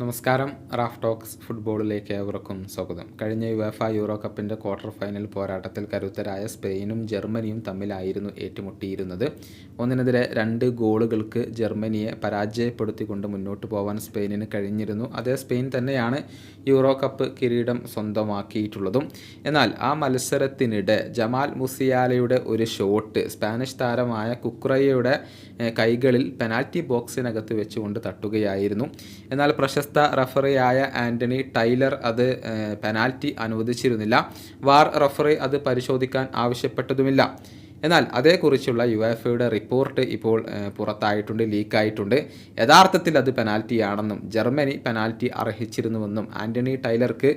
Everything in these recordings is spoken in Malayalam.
നമസ്കാരം. റാഫ് ടോക്സ് ഫുട്ബോളിലേക്ക് ഏവർക്കും സ്വാഗതം. കഴിഞ്ഞ യുവേഫ യൂറോ കപ്പിന്റെ ക്വാർട്ടർ ഫൈനൽ പോരാട്ടത്തിൽ കരുത്തരായ സ്പെയിനും ജർമ്മനിയും തമ്മിലായിരുന്നു ഏറ്റുമുട്ടിയിരുന്നത്. ഒന്നിനെതിരെ രണ്ട് ഗോളുകൾക്ക് ജർമ്മനിയെ പരാജയപ്പെടുത്തിക്കൊണ്ട് മുന്നോട്ട് പോകാൻ സ്പെയിനിന് കഴിഞ്ഞിരുന്നു. അതേ സ്പെയിൻ തന്നെയാണ് യൂറോ കപ്പ് കിരീടം സ്വന്തമാക്കിയിട്ടുള്ളതും. എന്നാൽ ആ മത്സരത്തിനിടെ ജമാൽ മുസിയാലയുടെ ഒരു ഷോട്ട് സ്പാനിഷ് താരമായ കുക്രയ്യയുടെ കൈകളിൽ പെനാൽറ്റി ബോക്സിനകത്ത് വെച്ചുകൊണ്ട് തട്ടുകയായിരുന്നു. എന്നാൽ പ്രശസ്ത റഫറിയായ ആന്റണി ടൈലർ അത് പെനാൽറ്റി അനുവദിച്ചിരുന്നില്ല. വാർ റഫറി അത് പരിശോധിക്കാൻ ആവശ്യപ്പെട്ടതുമില്ല. എന്നാൽ അതേക്കുറിച്ചുള്ള യു എഫ് എയുടെ റിപ്പോർട്ട് ഇപ്പോൾ പുറത്തായിട്ടുണ്ട് ലീക്കായിട്ടുണ്ട്. യഥാർത്ഥത്തിൽ അത് പെനാൽറ്റിയാണെന്നും ജർമ്മനി പെനാൽറ്റി അർഹിച്ചിരുന്നുവെന്നും ആന്റണി ടൈലർക്ക്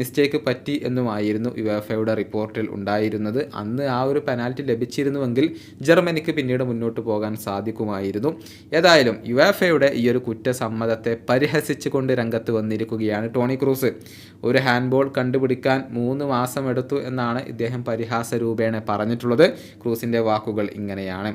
മിസ്റ്റേക്ക് പറ്റി എന്നുമായിരുന്നു യു എഫ് എയുടെ റിപ്പോർട്ടിൽ ഉണ്ടായിരുന്നത്. അന്ന് ആ ഒരു പെനാൽറ്റി ലഭിച്ചിരുന്നുവെങ്കിൽ ജർമ്മനിക്ക് പിന്നീട് മുന്നോട്ട് പോകാൻ സാധിക്കുമായിരുന്നു. ഏതായാലും യു എഫ് എയുടെ ഈ ഒരു കുറ്റസമ്മതത്തെ പരിഹസിച്ചുകൊണ്ട് രംഗത്ത് വന്നിരിക്കുകയാണ് ടോണി ക്രൂസ്. ഒരു ഹാൻഡ്ബോൾ കണ്ടുപിടിക്കാൻ മൂന്ന് മാസം എടുത്തു എന്നാണ് ഇദ്ദേഹം പരിഹാസ രൂപേണ പറഞ്ഞിട്ടുള്ളത്. ക്രൂസിന്റെ വാക്കുകൾ ഇങ്ങനെയാണ്.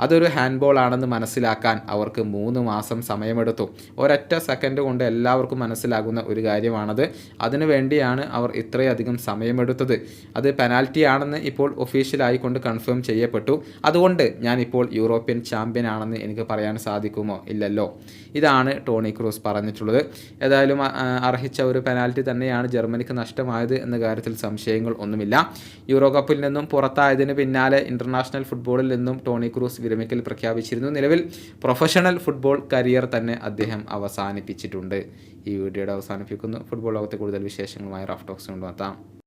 അതൊരു ഹാൻഡ്ബോൾ ആണെന്ന് മനസ്സിലാക്കാൻ അവർക്ക് മൂന്ന് മാസം സമയമെടുത്തു. ഒരൊറ്റ സെക്കൻഡ് കൊണ്ട് എല്ലാവർക്കും മനസ്സിലാകുന്ന ഒരു കാര്യമാണത്. അതിനു വേണ്ടിയാണ് അവർ ഇത്രയധികം സമയമെടുത്തത്. അത് പെനാൽറ്റി ആണെന്ന് ഇപ്പോൾ ഒഫീഷ്യലായിക്കൊണ്ട് കൺഫേം ചെയ്യപ്പെട്ടു. അതുകൊണ്ട് ഞാൻ ഇപ്പോൾ യൂറോപ്യൻ ചാമ്പ്യൻ ആണെന്ന് എനിക്ക് പറയാൻ സാധിക്കുമോ? ഇല്ലല്ലോ. ഇതാണ് ടോണി ക്രൂസ് പറഞ്ഞിട്ടുള്ളത്. ഏതായാലും അർഹിച്ച ഒരു പെനാൽറ്റി തന്നെയാണ് ജർമ്മനിക്ക് നഷ്ടമായത് എന്ന കാര്യത്തിൽ സംശയങ്ങൾ ഒന്നുമില്ല. യൂറോ കപ്പിൽ നിന്നും പുറത്തായതിന് പിന്നാലെ ഇന്റർനാഷണൽ ഫുട്ബോളിൽ നിന്നും ടോണി ക്രൂസ് വിരമിക്കൽ പ്രഖ്യാപിച്ചിരുന്നു. നിലവിൽ പ്രൊഫഷണൽ ഫുട്ബോൾ കരിയർ തന്നെ അദ്ദേഹം അവസാനിപ്പിച്ചിട്ടുണ്ട്. ഈ വീഡിയോയുടെ അവസാനിപ്പിക്കുന്നു. ഫുട്ബോൾ ലോകത്തെ കൂടുതൽ വിശേഷങ്ങളുമായി റഫ് ടോക്സ് കൊണ്ടുവത്താം.